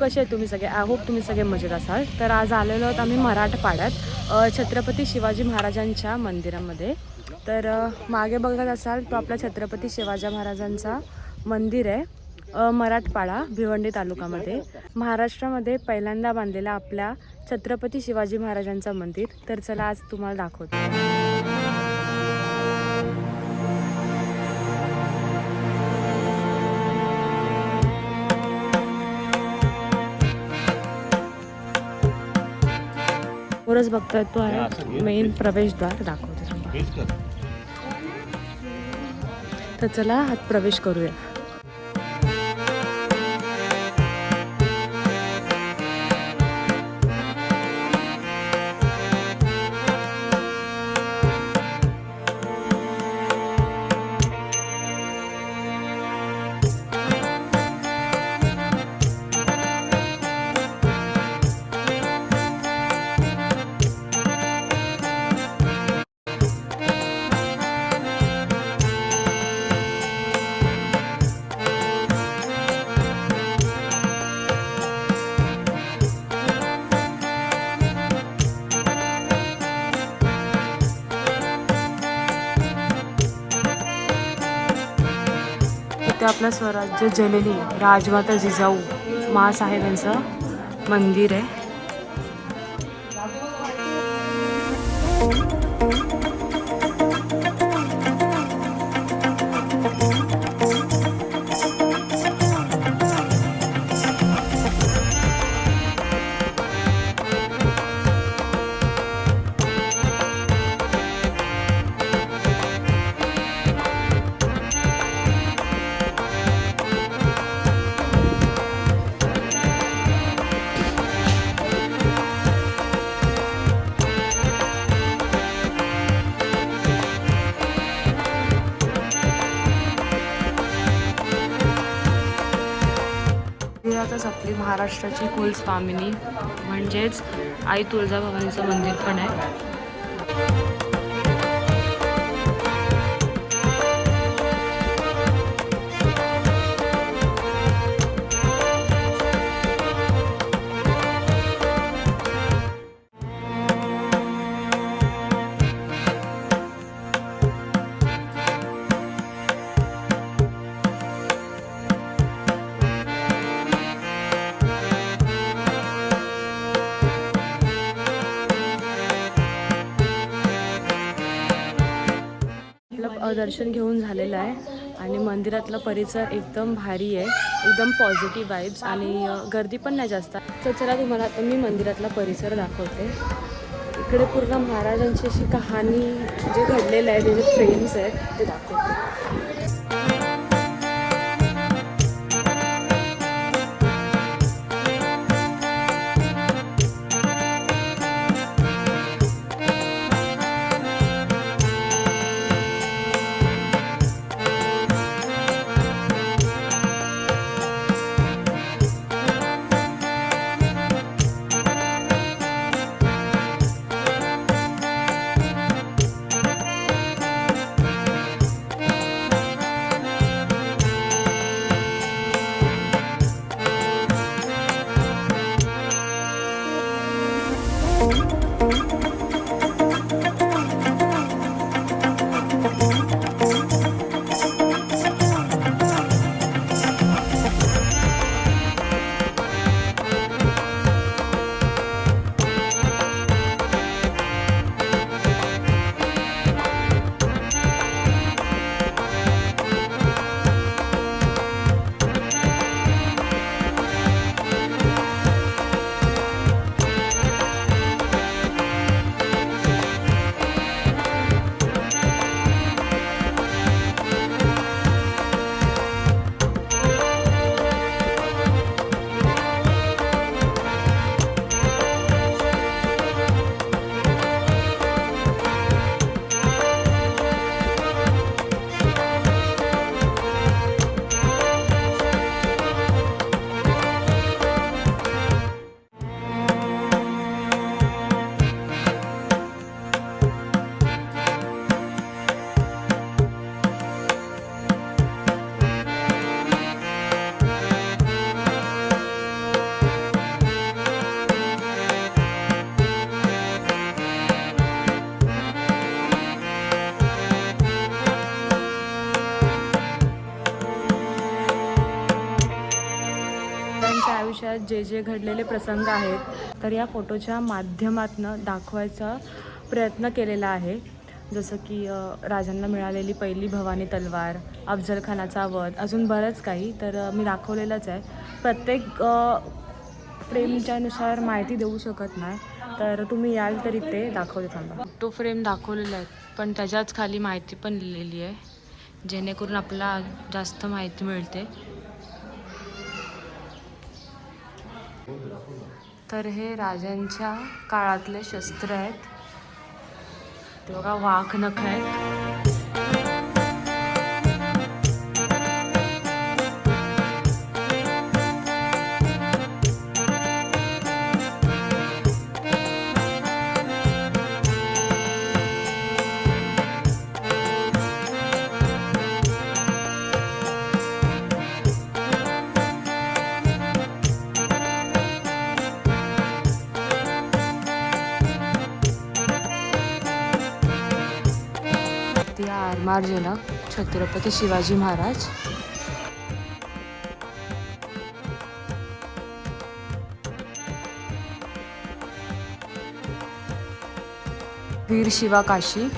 कसे आहे तुम्ही सगळे? आय होप तुम्ही सगळे मजेत असाल. तर आज आलेलो आहोत आम्ही मराठपाड्यात छत्रपती शिवाजी महाराजांच्या मंदिरामध्ये. तर मागे बघत असाल तो आपला छत्रपती शिवाजी महाराजांचा मंदिर आहे मराठपाडा भिवंडी तालुक्यामध्ये महाराष्ट्रामध्ये पहिल्यांदा बांधलेला आपल्या छत्रपती शिवाजी महाराजांचं मंदिर. तर चला आज तुम्हाला दाखवतो. वरच बघताय तो आहे. मेन प्रवेशद्वार दाखवते. तर चला आत प्रवेश करूया. आपलं स्वराज्य जननी राजमाता जिजाऊ महासाहेब यांचं मंदिर आहे. महाराष्ट्राची कुलस्वामिनी म्हणजेच आई तुळजाभवानीचं मंदिर पण आहे. दर्शन घेऊन झालेलं आहे. आणि मंदिरातला परिसर एकदम भारी आहे. एकदम पॉझिटिव्ह वाईब्स आणि गर्दी पण नाही जास्त. तर चला तुम्हाला आता मी मंदिरातला परिसर दाखवते. इकडे पूर्ण महाराजांची अशी कहाणी जे घडलेलं आहे त्याचे फ्रेम्स आहेत ते दाखवते. आयुष्यात जे जे घडलेले प्रसंग आहेत तर या फोटोच्या माध्यमातनं दाखवायचा प्रयत्न केलेला आहे. जसं की राजांना मिळालेली पहिली भवानी तलवार अफजल खानाचा वध अजून बरंच काही तर मी दाखवलेलंच आहे. प्रत्येक फ्रेमच्यानुसार माहिती देऊ शकत नाही तर तुम्ही याल तर इथे दाखवले थांबा. तो फ्रेम दाखवलेला आहे पण त्याच्याच खाली माहिती पण लिहिलेली आहे जेणेकरून आपला जास्त माहिती मिळते. तर हे राजांच्या काळातले शस्त्र आहेत. ते बघा वाघ नख आहेत. ती जनक छत्रपती शिवाजी महाराज. वीर शिवा काशी.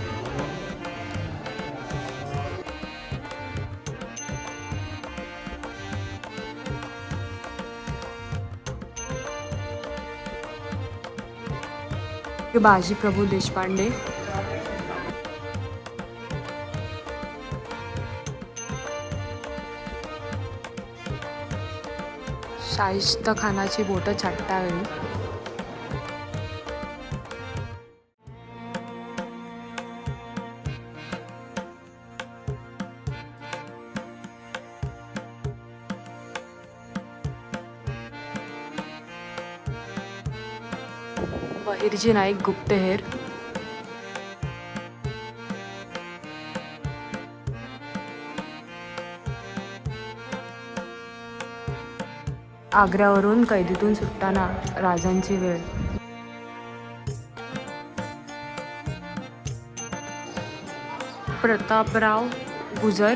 बाजी प्रभू देशपांडे. शाहिस्त खानाची बोटं छाटतावेळी बहिर्जी नाईक गुप्तहेर. आग्र्यावरून कैदीतून सुटताना राजांची वेळ. प्रतापराव गुजर.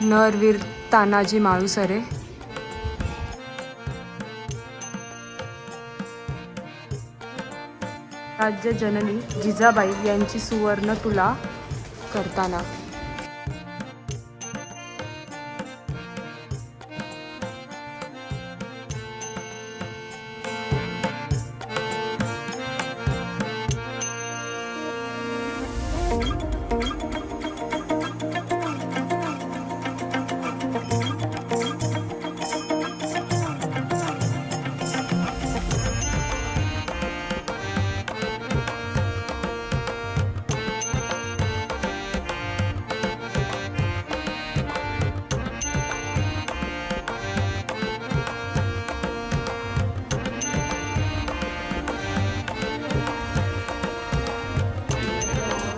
नरवीर तानाजी माळुसरे. राज्य जननी जिजाबाई यांची सुवर्ण तुला करताना.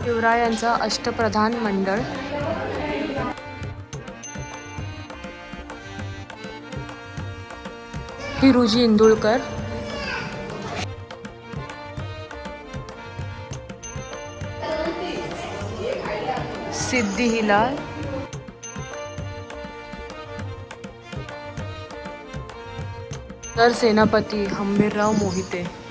शिवरायांचं अष्टप्रधान मंडळ. हिरुजी इंदुळकर. सिद्धी हिलाल तर सेनापती हंबीरराव मोहिते.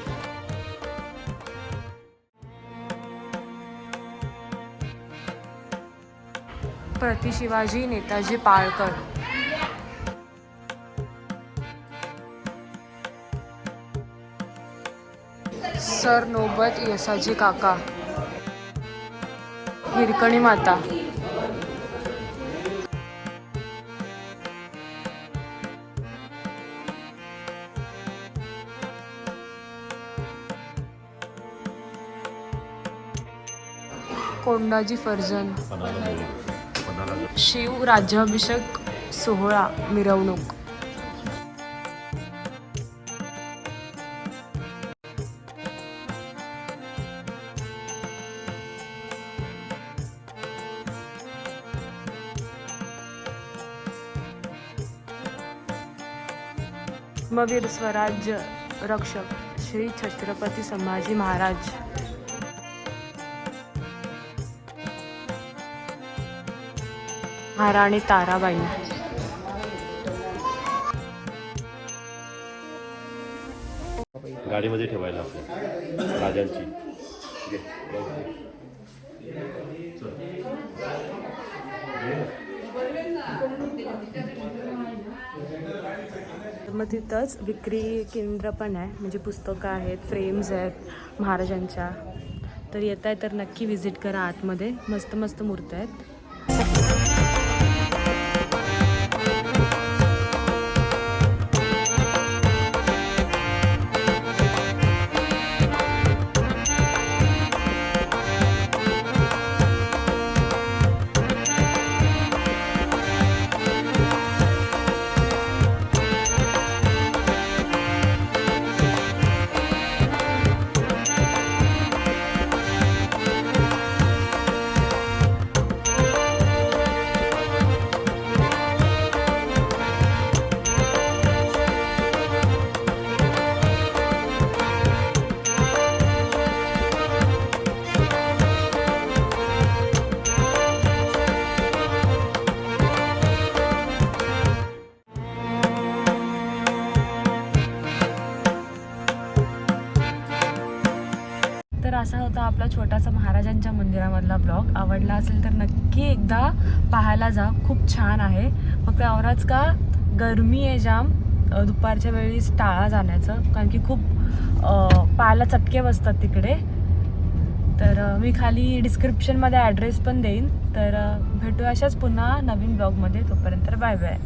प्रति शिवाजी नेताजी पाळकर. सर नोबत यसाजी काका. हिरकणी माता. कोंडाजी फर्जन शिव राज्याभिषेक सोहळा मिरवणूक. मवीर स्वराज्य रक्षक श्री छत्रपती संभाजी महाराज. महाराणी ताराबाई. गाडीमध्ये ठेवायला आपल्या राजांची. मग तिथंच विक्री केंद्र पण आहे म्हणजे पुस्तकं आहेत फ्रेम्स आहेत महाराजांच्या. तर येत आहे तर नक्की व्हिजिट करा आतमध्ये. मस्त मस्त मूर्त्या आहेत. आपला छोटासा महाराजांच्या मंदिरामधला ब्लॉग आवडला असेल तर नक्की एकदा पाहायला जा. खूप छान आहे. फक्त औराच का गरमी आहे जाम. दुपारच्या वेळीच टाळा जाण्याचं. कारण की खूप पायाला चटके बसतात तिकडे. तर मी खाली डिस्क्रिप्शनमध्ये ॲड्रेस पण देईन. तर भेटू अशाच पुन्हा नवीन ब्लॉगमध्ये. तोपर्यंत बाय बाय